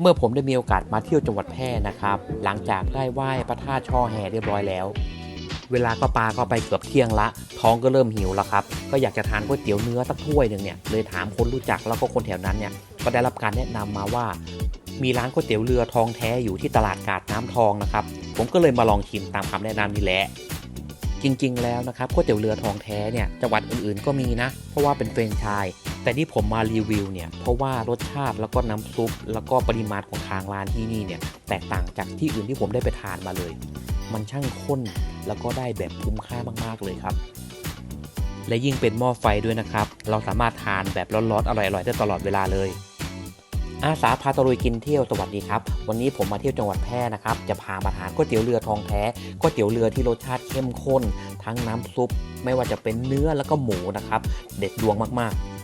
เมื่อผมได้มีโอกาสมาเที่ยวจังหวัดแพร่นะครับ หลังจากได้ไหว้พระธาตุช่อแห่เรียบร้อยแล้ว เวลาก็ปาก็ไปเกือบเที่ยงละ ท้องก็เริ่มหิวแล้วครับ ก็อยากจะทานก๋วยเตี๋ยวเนื้อสักถ้วยหนึ่งเนี่ย เลยถามคนรู้จักแล้วก็คนแถวนั้นเนี่ย ก็ได้รับการแนะนำมาว่า มีร้านก๋วยเตี๋ยวเรือทองแท้อยู่ที่ตลาดกาดน้ำทองนะครับ ผมก็เลยมาลองชิมตามคำแนะนำนี่แหละจริงๆ แล้วนะครับก๋วยเตี๋ยวเรือทองแท้เนี่ยจังหวัดอื่นๆก็มีนะ เพราะว่าเป็นแฟรนไชส์ แต่ที่ผมมารีวิวเนี่ยเพราะว่ารสชาติแล้วก็น้ำซุป แล้วก็ปริมาณของทางร้านที่นี่เนี่ยแตกต่างจากที่อื่นที่ผมได้ไปทานมาเลย มันช่างข้นแล้วก็ได้แบบคุ้มค่ามากๆเลยครับ และยิ่งเป็นหม้อไฟด้วยนะครับ เราสามารถทานแบบร้อนๆอร่อยๆได้ตลอดเวลาเลยอาสาพาตะลุยกินเที่ยวสวัสดีครับ วันนี้ผมมาเที่ยวจังหวัดแพร่นะครับ จะพามาทานก๋วยเตี๋ยวเรือทองแท้ก๋วยเตี๋ยวเรือที่รสชาติเข้มข้น ทั้งน้ำซุป ไม่ว่าจะเป็นเนื้อแล้วก็หมูนะครับ เด็ดดวงมากๆ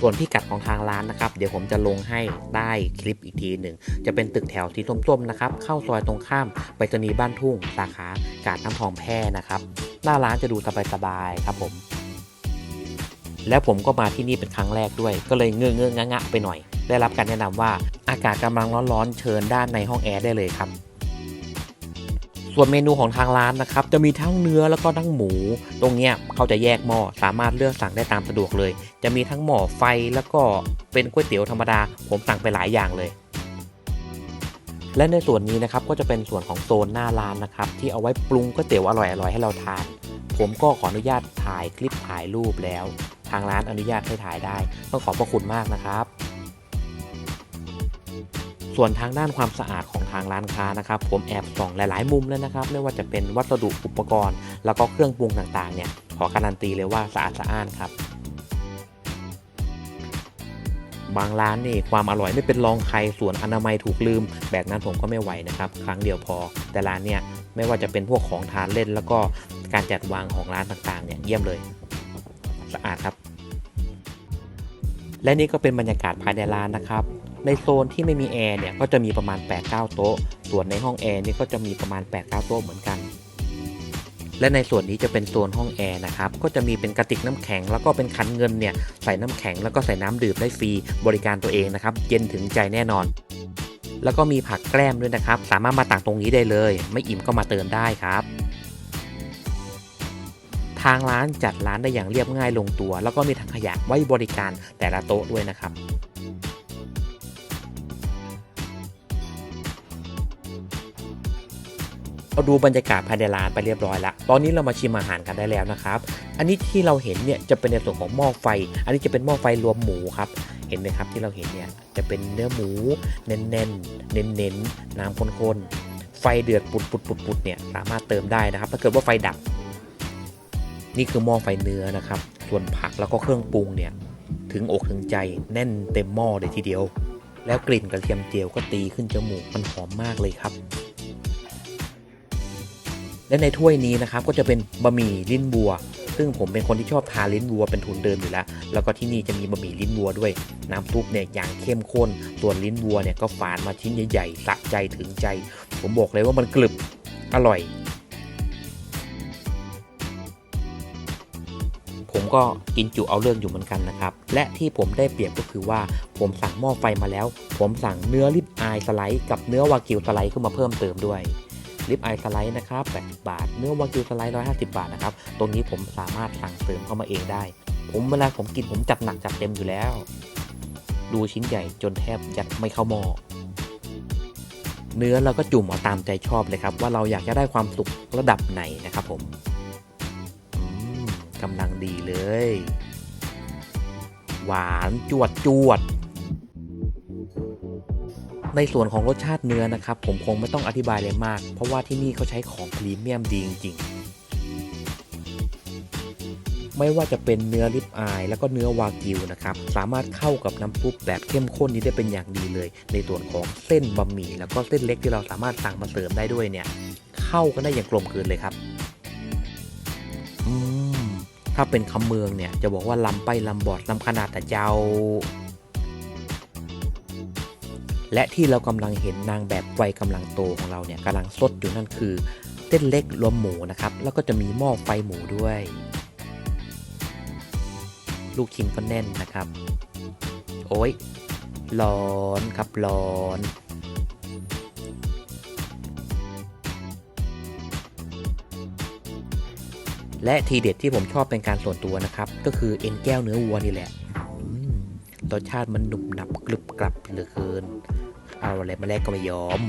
ส่วนพิกัดของทางร้านนะครับ เดี๋ยวผมจะลงให้ได้คลิปอีกทีหนึ่ง จะเป็นตึกแถวสีส้มๆนะครับ เข้าซอยตรงข้ามไปรษณีย์บ้านทุ่ง สาขากาดน้ำทองแพร่นะครับ หน้าร้านจะดูสบายๆครับผม แล้วผมก็มาที่นี่เป็นครั้งแรกด้วย ก็เลยเงื้อเงื้องะๆไปหน่อย ได้รับการแนะนำว่าอากาศกำลังร้อนๆเชิญด้านในห้องแอร์ได้เลยครับ ส่วนเมนูของทางร้านนะครับจะมีทั้งเนื้อแล้วก็ทั้งหมู ตรงเนี้ยเขาจะแยกหม้อสามารถเลือกสั่งได้ตามสะดวกเลย จะมีทั้งหม้อไฟแล้วก็เป็นก๋วยเตี๋ยวธรรมดา ผมสั่งไปหลายอย่างเลยและในส่วนนี้นะครับก็จะเป็นส่วนของโซนหน้าร้านนะครับที่เอาไว้ปรุงก๋วยเตี๋ยวอร่อยๆให้เราทาน ผมก็ขออนุญาตถ่ายคลิปถ่ายรูปแล้ว ทางร้านอนุญาตให้ถ่ายได้ ต้องขอบพระคุณมากนะครับ ส่วนทางด้านความสะอาดของทางร้านค้านะครับ ผมแอบส่องหลาย ๆ มุมแล้วนะครับ ไม่ว่าจะเป็นวัสดุอุปกรณ์ แล้วก็เครื่องปรุงต่าง ๆ เนี่ย ขอการันตีเลยว่าสะอาดสะอ้านครับ บางร้านนี่ความอร่อยไม่เป็นรองใครส่วนอนามัยถูกลืม แบบนั้นผมก็ไม่ไหวนะครับ ครั้งเดียวพอ แต่ร้านเนี่ยไม่ว่าจะเป็นพวกของทานเล่น แล้วก็การจัดวางของร้านต่าง ๆ เนี่ยเยี่ยมเลย สะอาดครับและนี่ก็เป็นบรรยากาศภายในร้านนะครับ ในโซนที่ไม่มีแอร์เนี่ยก็จะมีประมาณ 8-9 โต๊ะ ส่วนในห้องแอร์นี่ก็จะมีประมาณ 8-9 โต๊ะเหมือนกัน และในส่วนนี้จะเป็นโซนห้องแอร์นะครับ ก็จะมีเป็นกระติกน้ำแข็ง แล้วก็เป็นคันเงินเนี่ยใส่น้ำแข็งแล้วก็ใส่น้ำดื่มได้ฟรีบริการตัวเองนะครับ เย็นถึงใจแน่นอน แล้วก็มีผักแกล้มด้วยนะครับ สามารถมาตักตรงนี้ได้เลย ไม่อิ่มก็มาเติมได้ครับทางร้านจัดร้านได้อย่างเรียบง่ายลงตัว แล้วก็มีถังขยะไว้บริการแต่ละโต๊ะด้วยนะครับ เราดูบรรยากาศภายในร้านไปเรียบร้อยแล้ว ตอนนี้เรามาชิมอาหารกันได้แล้วนะครับ อันนี้ที่เราเห็นเนี่ยจะเป็นในส่วนของหม้อไฟ อันนี้จะเป็นหม้อไฟรวมหมูครับ เห็นไหมครับที่เราเห็นเนี่ยจะเป็นเนื้อหมูเน้นๆ เน้นๆ น้ำข้นๆ ไฟเดือดปุดปุดปุดปุดเนี่ยสามารถเติมได้นะครับ ถ้าเกิดว่าไฟดับ นี่คือหม้อไฟเนื้อนะครับ ส่วนผักแล้วก็เครื่องปรุงเนี่ยถึงอกถึงใจแน่นเต็มหม้อเลยทีเดียว แล้วกลิ่นกระเทียมเจียวก็ตีขึ้นจมูกมันหอมมากเลยครับ และในถ้วยนี้นะครับก็จะเป็นบะหมี่ลิ้นวัว ซึ่งผมเป็นคนที่ชอบทานลิ้นวัวเป็นทุนเดิมอยู่แล้ว แล้วก็ที่นี่จะมีบะหมี่ลิ้นวัวด้วย น้ำซุปเนี่ยอย่างเข้มข้นส่วนลิ้นวัวเนี่ยก็ฝานมาชิ้นใหญ่ๆสะใจถึงใจ ผมบอกเลยว่ามันกรึบอร่อย ผมก็กินจุเอาเรื่องอยู่เหมือนกันนะครับ และที่ผมได้เปรียบก็คือว่าผมสั่งหม้อไฟมาแล้ว ผมสั่งเนื้อริบอายสไลด์กับเนื้อวากิวสไลด์ขึ้นมาเพิ่มเติมด้วย ลิปไอสไลด์นะครับ80บาท เนื้อวากิวสไลด์150 บาทนะครับ ตรงนี้ผมสามารถสั่งเติมเข้ามาเองได้ ผมเวลาผมกินผมจัดหนักจัดเต็มอยู่แล้ว ดูชิ้นใหญ่จนแทบยัดไม่เข้าหม้อเนื้อเราก็จุ่มเอาตามใจชอบเลยครับ ว่าเราอยากจะได้ความสุขระดับไหนนะครับผมกำลังดีเลย หวานจวดจวด ในส่วนของรสชาติเนื้อนะครับ ผมคงไม่ต้องอธิบายเลยมาก เพราะว่าที่นี่เขาใช้ของพรีเมียมดีจริงๆ ไม่ว่าจะเป็นเนื้อริบอาย แล้วก็เนื้อวากิวนะครับ สามารถเข้ากับน้ำซุปแบบเข้มข้นนี้ได้เป็นอย่างดีเลย ในส่วนของเส้นบะหมี่แล้วก็เส้นเล็กที่เราสามารถสั่งมาเสริมได้ด้วยเนี่ย เข้ากันได้อย่างกลมกลืนเลยครับ อืมถ้าเป็นคำเมืองเนี่ยจะบอกว่าลำไปลำบอดลำขนาดแต่เจ้า และที่เรากำลังเห็นนางแบบวัยกำลังโตของเราเนี่ยกำลังสดอยู่นั่นคือ เส้นเล็กรวมหมูนะครับ แล้วก็จะมีหม้อไฟหมูด้วย ลูกชิ้นก็แน่นนะครับ โอ้ยร้อนครับร้อนและทีเด็ดที่ผมชอบเป็นการส่วนตัวนะครับ ก็คือเอ็นแก้วเนื้อวัวนี่แหละ รสชาติมันหนุบหนับกรึบกรับเหลือเกิน เอาอะไรมาแลกก็ไม่ยอม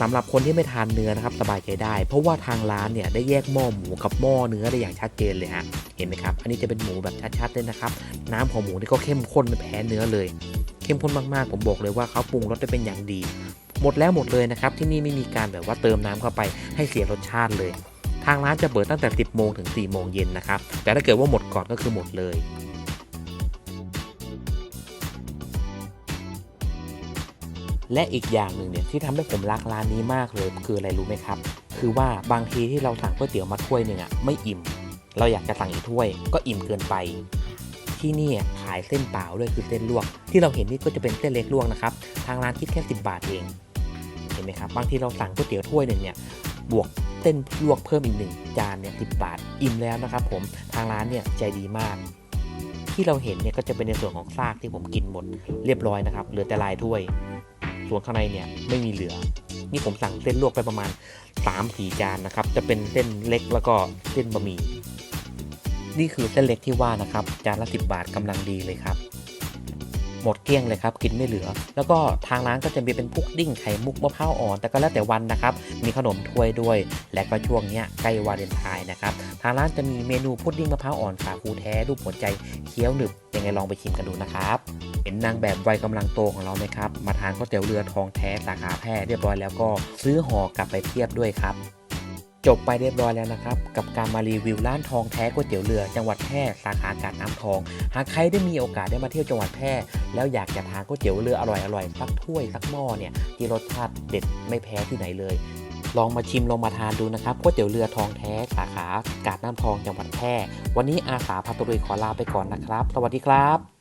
สำหรับคนที่ไม่ทานเนื้อนะครับสบายใจได้ เพราะว่าทางร้านเนี่ยได้แยกหม้อหมูกับหม้อเนื้อได้อย่างชัดเจนเลยฮะเห็นไหมครับ อันนี้จะเป็นหมูแบบชัดๆเลยนะครับ น้ำของหมูนี่ก็เข้มข้นไม่แพ้เนื้อเลย เข้มข้นมากๆ ผมบอกเลยว่าเขาปรุงรสได้เป็นอย่างดี หมดแล้วหมดเลยนะครับ ที่นี่ไม่มีการแบบว่าเติมน้ำเข้าไปให้เสียรสชาติเลย ทางร้านจะเปิดตั้งแต่ 10 โมงถึง 4 โมงเย็นนะครับ แต่ถ้าเกิดว่าหมดก่อนก็คือหมดเลยและอีกอย่างหนึ่งเนี่ยที่ทำให้ผมรักร้านนี้มากเลยคืออะไรรู้ไหมครับ คือว่าบางทีที่เราสั่งก๋วยเตี๋ยวมาถ้วยหนึ่งอะไม่อิ่ม เราอยากจะสั่งอีกถ้วย ก็อิ่มเกินไป ที่นี่ขายเส้นเปล่าด้วยคือเส้นลวก ที่เราเห็นนี่ก็จะเป็นเส้นเล็กลวกนะครับ ทางร้านคิดแค่ 10 บาทเอง เห็นไหมครับ บางทีเราสั่งก๋วยเตี๋ยวถ้วยหนึ่งเนี่ยบวก เส้นลวกเพิ่มอีกหนึ่งจานเนี่ยสิบาท อิ่มแล้วนะครับผมทางร้านเนี่ยใจดีมาก ที่เราเห็นเนี่ยก็จะเป็นในส่วนของซากที่ผมกินหมดเรียบร้อยนะครับเหลือแต่ลายถ้วย ส่วนข้างในเนี่ยไม่มีเหลือ นี่ผมสั่งเส้นลวกไปประมาณ3 4จานนะครับจะเป็นเส้นเล็กแล้วก็เส้นบะหมี่นี่คือเส้นเล็กที่ว่านะครับจานละ 10 บาทกำลังดีเลยครับ หมดเกลี้ยงเลยครับกินไม่เหลือ แล้วก็ทางร้านก็จะมีเป็นพุกดิ้งไข่มุกมะพร้าวอ่อน แต่ก็แล้วแต่วันนะครับมีขนมถ้วยด้วย และก็ช่วงเนี้ยใกล้วาเลนไทน์นะครับทางร้านจะมีเมนูพุดดิ้งมะพร้าวอ่อนสาคูแท้รูปหัวใจเคี้ยวหนึบยังไงลองไปชิมกันดูนะครับเห็นนางแบบวัยกำลังโตของเราไหมครับมาทานก๋วยเตี๋ยวเรือทองแท้สาขาแพร่เรียบร้อยแล้วก็ซื้อห่อกลับไปเทียบด้วยครับ จบไปเรียบร้อยแล้วนะครับ กับการมารีวิวร้านทองแท้ก๋วยเตี๋ยวเรือ จังหวัดแพร่สาขากาดน้ำทอง หากใครได้มีโอกาสได้มาเที่ยวจังหวัดแพร่แล้วอยากจะทานก๋วยเตี๋ยวเรืออร่อยๆสักถ้วยสักหม้อเนี่ยที่รสชาติเด็ดไม่แพ้ที่ไหนเลย ลองมาชิมลองมาทานดูนะครับก๋วยเตี๋ยวเรือทองแท้สาขากาดน้ำทองจังหวัดแพร่วันนี้อาสาพาตรุยขอลาไปก่อนนะครับ สวัสดีครับ